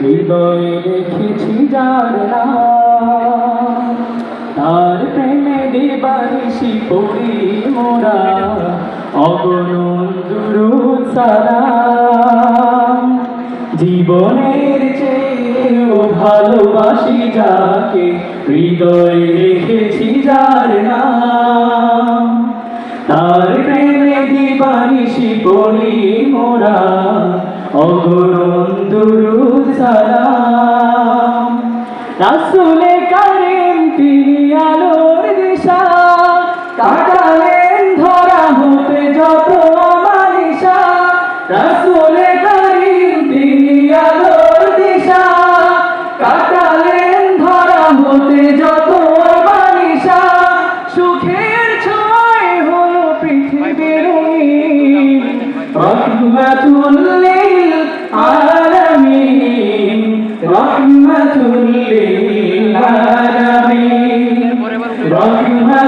হৃদয়ে রেখেছি যার তার প্রেমে দিবানিসি পড়ি মোরা। অগণন দুরুদ সালাম। জীবনের চেয়েও ভালোবাসি যাকে, হৃদয়ে রেখেছি যার নাম। তার প্রেমে দিবানিসি পড়ি মোরা। অগণন দুরু সালাম। রাসুলে কারিম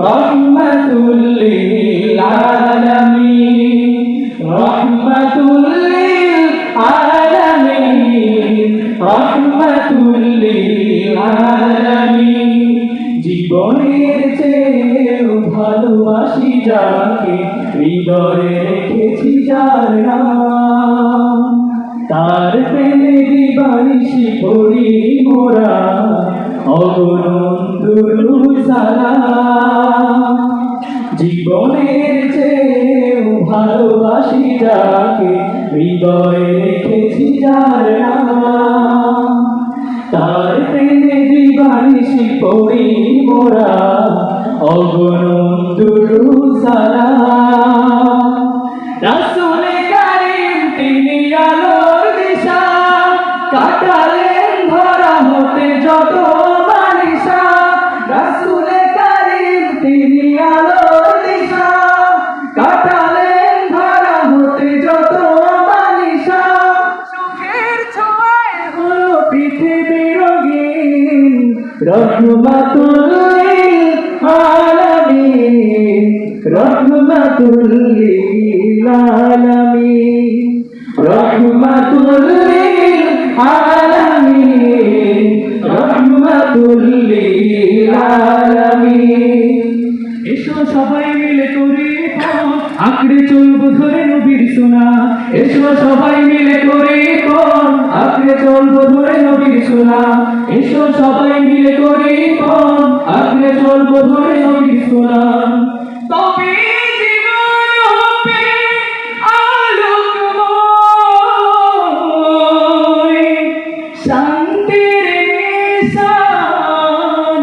রহমাতুল্লিল আলামিন রহমাতুল্লিল আলামিন রহমাতুল্লিল আলামিন জীবনের চেয়েও ভালোবাসি যাকে হৃদয়ে রেখেছি তার প্রেমে দিবানিসি পড়ি মোরা অগনন্দুরু সালাম জীবনের চেয়েও ভালোবাসি যাকে হৃদয়ে রেখেছি যার নাম তার প্রেমে দিবানিসি পড়ি মোরা অগনন্দুরু সালাম রহমাতুল্লিল আলামিন। রহমাতুল্লিল আলামিন রহমাতুল্লিল আলামিন এসো সবাই মিলে করি আঁকড়ে চলবো ধরে নবীর সোনা। এসো সবাই মিলে করি পণ, আঁকড়ে চলবো ধরে নবীর সোনা। এসো সবাই মিলে করি পণ, আঁকড়ে চলবো ধরে নবীর সোনা। তবে হবে আলোকময়। শান্তির নিশান